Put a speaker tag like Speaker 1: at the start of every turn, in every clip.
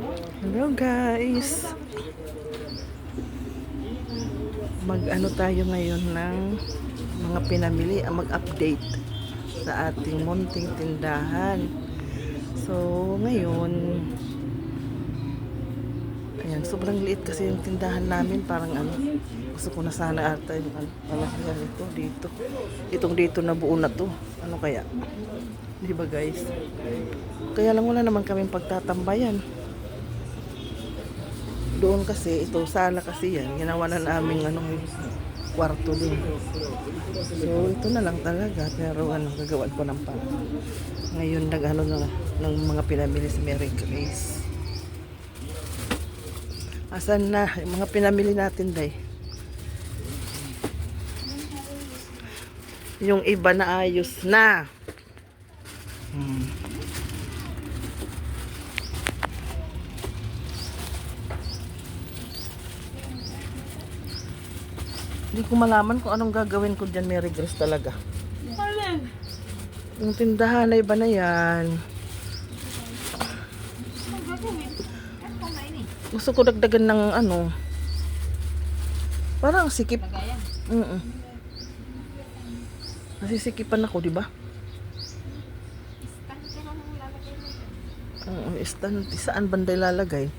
Speaker 1: Hello guys. Mag-ano tayo ngayon ng mga pinamili, ah, mag-update sa ating munting tindahan. So, ngayon ayan, sobrang liit kasi yung tindahan namin, parang ano, gusto ko na sana ata yung ano, palakihan ito dito. Itong dito na buo na to. Ano kaya? Di ba guys? Kaya lang wala naman kaming pagtatambayan. Doon kasi, ito, sala kasi yan. Ginawa na namin anong kwarto din. So, ito na lang talaga. Pero ano, gagawan ko ng pa. Ngayon, nag ano na, ng mga pinamili si Mary Grace. Asan na? Yung mga pinamili natin, day. Yung iba na ayos na. Hindi ko malaman kung anong gagawin ko dyan, Mary Grace talaga.
Speaker 2: Alin?
Speaker 1: Yung tindahan ay ba na yan?
Speaker 2: Pa na ini?
Speaker 1: Gusto ko dagdagan ng ano. Parang sikip.
Speaker 2: Lagayan.
Speaker 1: Mm Nasisikipan ako, di ba?
Speaker 2: Lalagay dyan.
Speaker 1: Oo, stand. Saan banda ilalagay?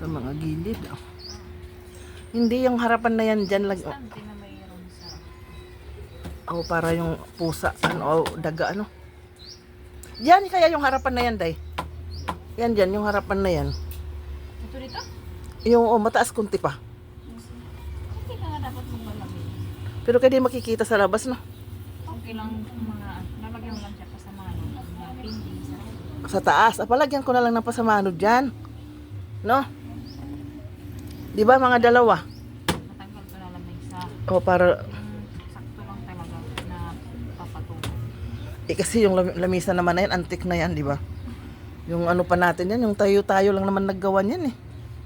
Speaker 1: Sa mga gilid. oh. Hindi yung harapan na yan dyan.
Speaker 2: Mayroon sa...
Speaker 1: oh, para yung pusa. Ano, oh, daga ano. Yan kaya yung harapan na yan, day. Yan dyan, yung harapan na yan.
Speaker 2: Ito dito?
Speaker 1: Yung oh, mataas kunti pa.
Speaker 2: Hindi ka nga dapat magmalamig.
Speaker 1: Pero kaya di makikita sa labas, no?
Speaker 2: Okay lang mga... Lalagyan mo lang siya pa sa
Speaker 1: taas. Ah, palagyan ko na lang ng pasamano dyan. No? Di ba mga dalawa?
Speaker 2: Matanggal ko na lamig sa...
Speaker 1: O para,
Speaker 2: Mm, sakto lang talaga na papatungo.
Speaker 1: eh kasi yung lam- lamisa naman na yan, antik na yan, di ba? Yung ano pa natin yan, yung tayo-tayo lang naman naggawa yan eh.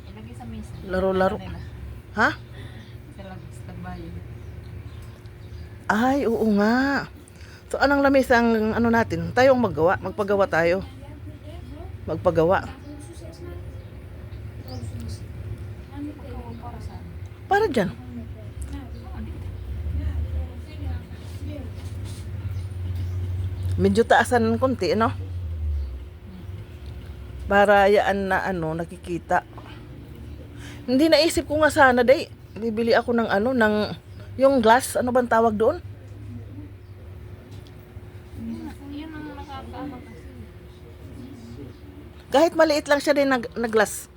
Speaker 2: Ilagay sa mesa.
Speaker 1: Laro-laro.
Speaker 2: Nila.
Speaker 1: Ha?
Speaker 2: Sa lag sa tagbayan.
Speaker 1: Ay, oo nga. So, anong lamisa ang ano natin? Tayo ang maggawa. Magpagawa tayo. Magpagawa.
Speaker 2: Ikaw para saan?
Speaker 1: Para dyan. Medyo taasan ng konti, ano? Para yaan na ano, nakikita. Hindi naisip ko nga sana, day. Bibili ako ng ano, ng yung glass, ano bang tawag doon? Kahit maliit lang siya din na, na glass.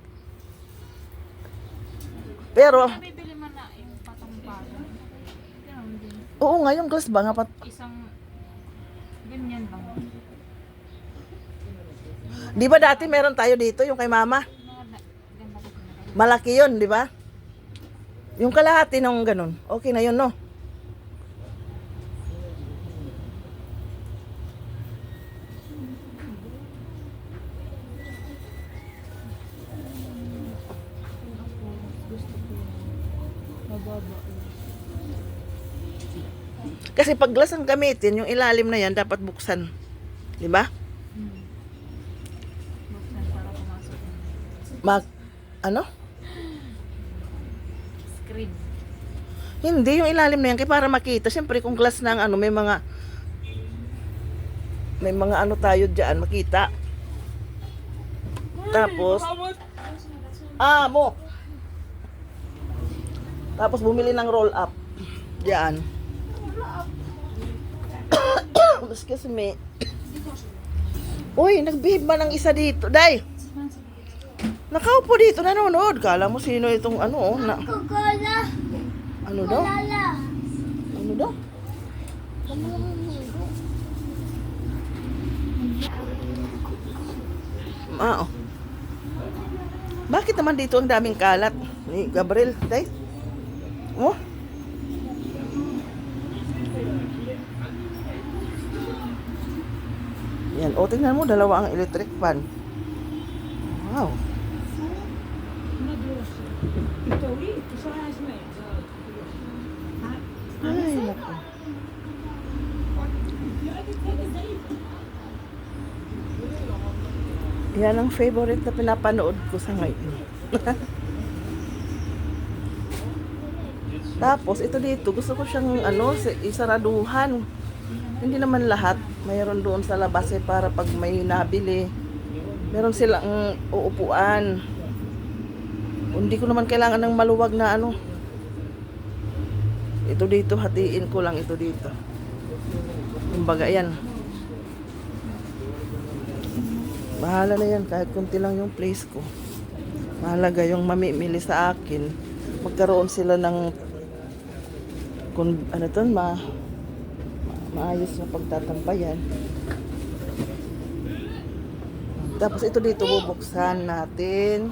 Speaker 1: Pero,
Speaker 2: Bibili man na yung patong-patong. Ganun din.
Speaker 1: Oo nga, yung glass ba nga pat,
Speaker 2: Isang ganyan lang.
Speaker 1: Di ba dati meron tayo dito, yung kay mama? Malaki yun, di ba? Yung kalahati ng ganun. Okay na yun, no?
Speaker 2: Mababa.
Speaker 1: Kasi pag glass ang gamitin, yung ilalim na yan dapat buksan. Di ba?
Speaker 2: Hmm. Buksan para pumasok
Speaker 1: Mag, ano?
Speaker 2: screen.
Speaker 1: Hindi, yung ilalim na yan. Kaya para makita. Siyempre, kung glass na ang ano, may mga, may mga ano tayo dyan, makita. Tapos, ah, mo. Tapos bumili ng roll up. Diyan. Excuse me. Uy, nagbihib man ng isa dito. Day, nakaupo dito, nanonood. Kala mo sino itong ano, oh, na, ano daw? Ano daw? Ah, oh. Bakit naman dito ang daming kalat? Ni Gabriel, tay? Oh? Ayan. O, tingnan mo, dalawa ang electric fan. Wow. Ay, naku. Yan ang favorite na pinapanood ko sa ngayon. Tapos, ito dito, gusto ko siyang, ano, isaraduhan. Hindi naman lahat. Mayroon doon sa labas eh, para pag may nabili. Meron silang uupuan. Hindi ko naman kailangan ng maluwag na ano. Ito dito, hatiin ko lang ito dito. Kumbaga, yan. Bahala na yan, kahit kunti lang yung place ko. Mahalaga yung mamimili sa akin. Magkaroon sila ng kung ano to, ma, maayos na pagtatambayan. Tapos ito dito bubuksan natin.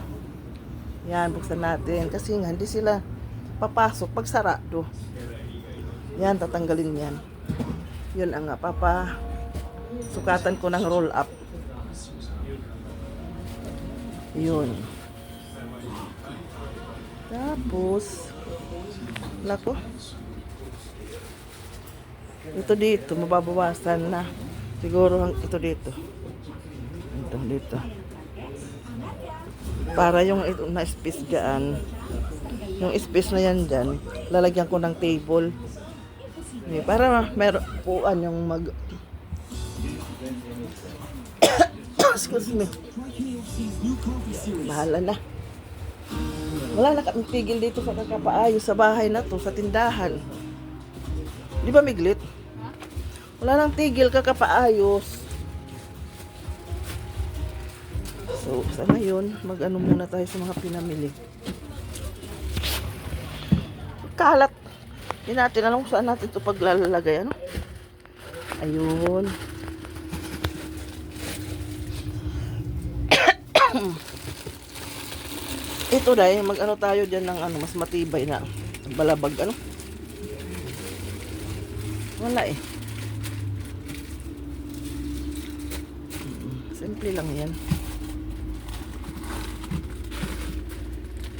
Speaker 1: Yan, buksan natin. Kasi nga, hindi sila papasok pag sarado. Yan, tatanggalin yan. Yun ang nga, papa. Sukatan ko ng roll up. Yun. Tapos, wala ko. Ito dito, mababawasan na. Siguro ito dito. Ito dito. Para yung ito na space dyan, yung space na yan dyan, lalagyan ko ng table. Eh, para meron puan yung mag... Excuse me. Bahala na. Wala na kami tigil dito sa kakapaayos sa bahay na to, sa tindahan. Di ba miglit? Wala nang tigil kakapaayos. So, sa ngayon, mag-ano muna tayo sa mga pinamili. Kalat. Hindi natin alam saan natin ito paglalagay. Ano? Ayun. Ito dahil mag-ano tayo dyan ng ano, mas matibay na balabag ano. Wala eh. Simple lang yan.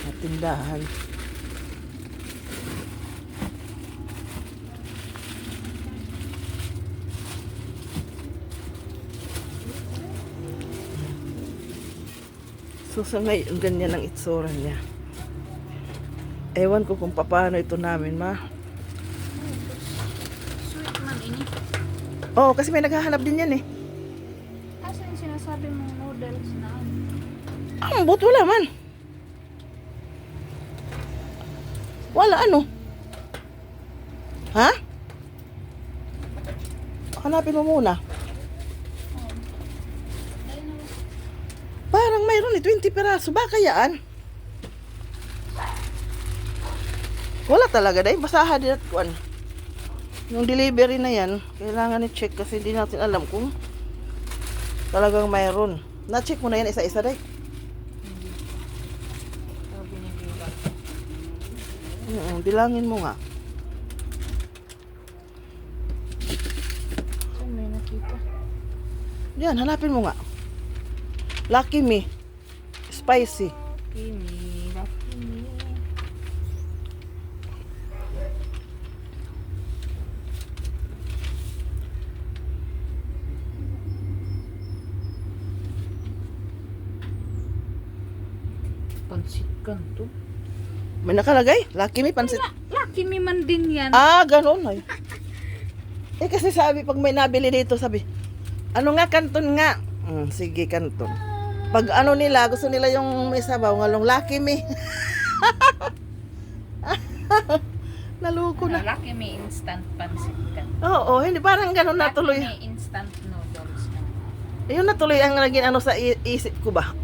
Speaker 1: At tindahan. So sa ngayon, ganyan ang itsura niya. Ewan ko kung paano ito namin, ma.
Speaker 2: Sweet man ini.
Speaker 1: Oo, oh, kasi may naghahanap din yan eh.
Speaker 2: Asa yung sinasabi mong noodles na ano?
Speaker 1: Ang but wala man. Wala ano. Ha? Hanapin mo muna. Parang mayroon eh, 20 peraso. Baka yan. Wala talaga dahil basahan din at kuan. Yung delivery na yan, kailangan i-check kasi hindi natin alam kung talagang mayroon. Na-check mo na yan isa-isa
Speaker 2: ni Bila.
Speaker 1: Oo, bilangin mo nga.
Speaker 2: Saan may nakita?
Speaker 1: Yan, hanapin mo nga. Lucky me. Spicy.
Speaker 2: Kimi. Pansit kan to.
Speaker 1: May nakalagay? Lucky me, pansit.
Speaker 2: Lucky me man din yan.
Speaker 1: Ah, ganun. Ay. Eh, kasi sabi, pag may nabili dito, sabi, ano nga, kanton nga. Mm, sige, kanton. Pag ano nila, gusto nila yung may sabaw, ngalong lucky me. Naluko na.
Speaker 2: Lucky me instant pansit kan.
Speaker 1: Oo, hindi, parang ganun natuloy.
Speaker 2: Lucky me instant noodles kan.
Speaker 1: Yun natuloy ang naging ano sa isip ko ba.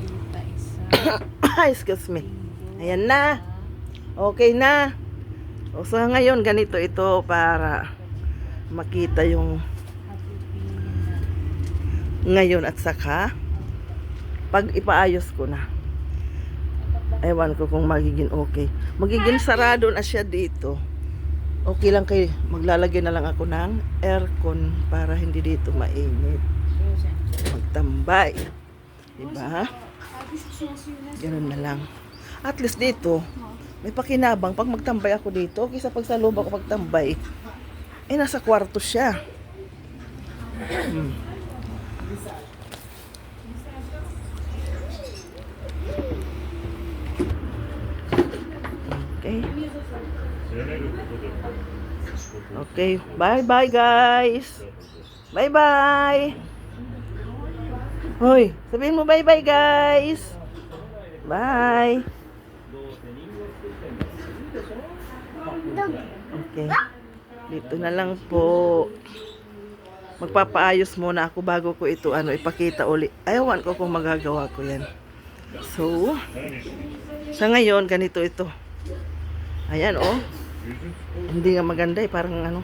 Speaker 2: Kita isa.
Speaker 1: Excuse me. Ayan na. Okay na. O so ngayon ganito ito para makita yung ngayon at saka pag ipaayos ko na. Ewan ko kung magiging okay. Magiging sarado na siya dito. Okay lang kay maglalagay na lang ako ng aircon para hindi dito mainit. Magtambay. Diba? Ganun na lang. At least dito, may pakinabang pag magtambay ako dito, kaysa pag sa loob ako magtambay, eh nasa kwarto siya. Okay. Okay. Bye-bye, guys. Bye-bye. Hoy, sabihin mo bye-bye, guys. Bye. Okay. Dito na lang po. Magpapaayos muna ako bago ko ito ano ipakita uli. Ayawan ko kung magagawa ko 'yan. So, sa ngayon ganito ito. Ayan oh. Hindi nga maganda eh, parang ano.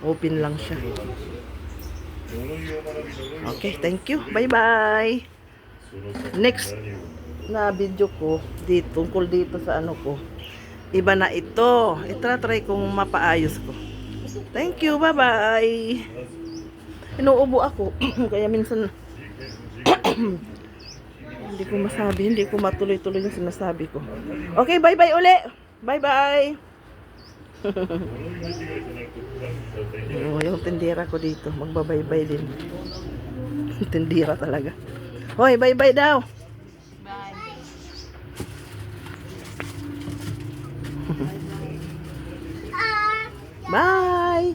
Speaker 1: Open lang siya. Okay, thank you. Bye-bye. Next na video ko dito tungkol dito sa ano ko. Iba na ito. Itra-try kong mapaayos ko. Thank you. Bye-bye. Inuubo ako. Kaya minsan hindi ko masabi, hindi ko matuloy-tuloy yung sinasabi ko. Okay, bye-bye uli. Bye-bye. Oh, yung tindera ko dito, magbabaybay din. tindera talaga. Hoy, bye-bye daw.
Speaker 2: Bye.
Speaker 1: Bye.